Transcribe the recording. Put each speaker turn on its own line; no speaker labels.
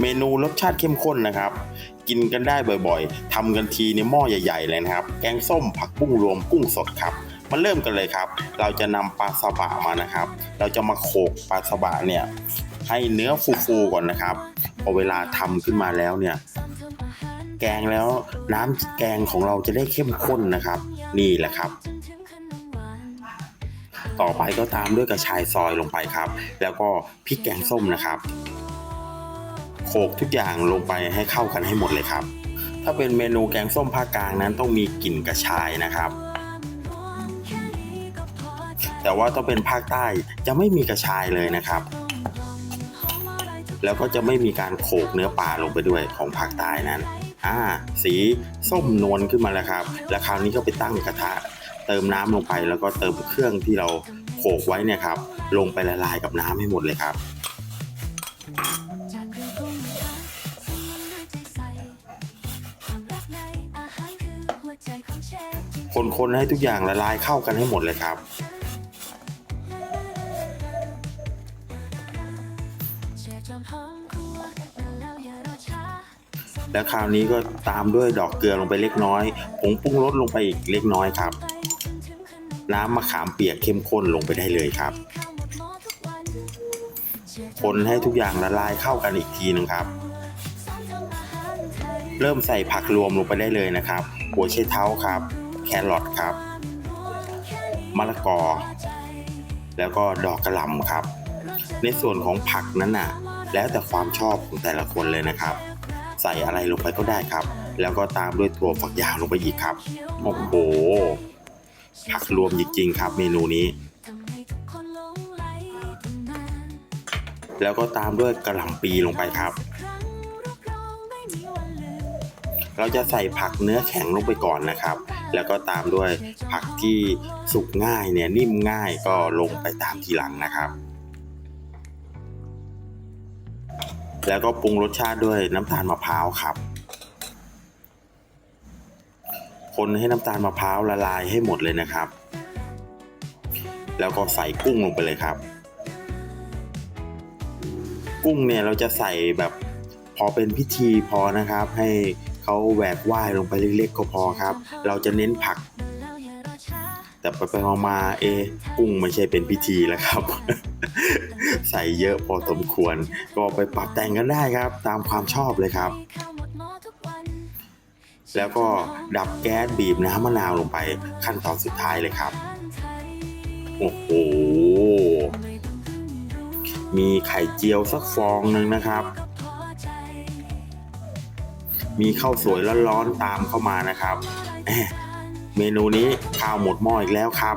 เมนูรสชาติเข้มข้นนะครับ กินกันได้บ่อยๆทำกันทีในหม้อใหญ่ ๆ เลยนะครับ แกงส้มผักบุ้งรวมกุ้งสดครับมาเริ่มกันเลยครับ เราจะนำปลาสบะมานะครับ เราจะมาโขกปลาสบะเนี่ยให้เนื้อฟูๆก่อนนะครับ พอเวลาทำขึ้นมาแล้วเนี่ยแกงแล้วน้ำแกงของเราจะได้เข้มข้นนะครับ นี่แหละครับ ต่อไปก็ตามด้วยกระชายซอยลงไปครับ แล้วก็พริกแกงส้มนะครับ โขกทุกอย่างลงไปให้เข้ากันให้หมดเลยครับ ถ้าเป็นเมนูแกงส้มภาคกลางนั้นต้องมีกลิ่นกระชายนะครับ แต่ว่าต้องเป็นภาคใต้จะไม่มีกระชายเลยนะครับ แล้วก็จะไม่มีการโขกเนื้อปลาลงไปด้วยของภาคใต้นั้นอ่าสีส้มนวลขึ้นมาแล้วครับ แล้วคราวนี้ก็ไปตั้งกระทะ เติมน้ำลงไปแล้วก็เติมเครื่องที่เราโขกไว้เนี่ยครับ ลงไปละลายกับน้ำให้หมดเลยครับ คนๆให้ทุกอย่างละลายเข้ากันให้หมดเลยครับ แล้วคราวนี้ก็ตามด้วยดอกเกลือลงไปเล็กน้อยผงปรุงรสลงไปอีกเล็กน้อยครับ น้ำมะขามเปียกเข้มข้นลงไปได้เลยครับ คนให้ทุกอย่างละลายเข้ากันอีกทีหนึงครับ เริ่มใส่ผักรวมลงไปได้เลยนะครับ หัวไชเท้าครับ แครอทครับ มะละกอ แล้วก็ดอกกระหล่ำครับ ในส่วนของผักนั้นน่ะ แล้วแต่ความชอบของแต่ละคนเลยนะครับ ใส่อะไรลงไปก็ได้ครับ แล้วก็ตามด้วยถั่วฝักยาวลงไปอีกครับ โอ้โห ผักรวมจริงๆครับ เมนูนี้แล้วก็ตามด้วยกระหล่ำปีลงไปครับ เราจะใส่ผักเนื้อแข็งลงไปก่อนนะครับ แล้วก็ตามด้วยผักที่สุกง่ายเนี่ยนิ่มง่ายก็ลงไปตามทีหลังนะครับ แล้วก็ปรุงรสชาติด้วยน้ำตาลมะพร้าวครับ คนให้น้ำตาลมะพร้าวละลายให้หมดเลยนะครับ แล้วก็ใส่กุ้งลงไปเลยครับกุ้งเนี่ยเราจะใส่แบบพอเป็นพิธีพอนะครับให้ เขาแหวกว่ายลงไปเล็กๆก็พอครับ เราจะเน้นผัก แต่ไปไปมาเอะกุ้งไม่ใช่เป็นพิธีแล้วครับ ใส่เยอะพอสมควร ก็ไปปรับแต่งกันได้ครับ ตามความชอบเลยครับ แล้วก็ดับแก๊สบีบน้ำมะนาวลงไปขั้นตอนสุดท้ายเลยครับ โอ้โหมีไข่เจียวสักฟองหนึ่งนะครับ มีข้าวสวยร้อนๆตามเข้ามานะครับ เมนูนี้ข้าวหมดหม้ออีกแล้วครับ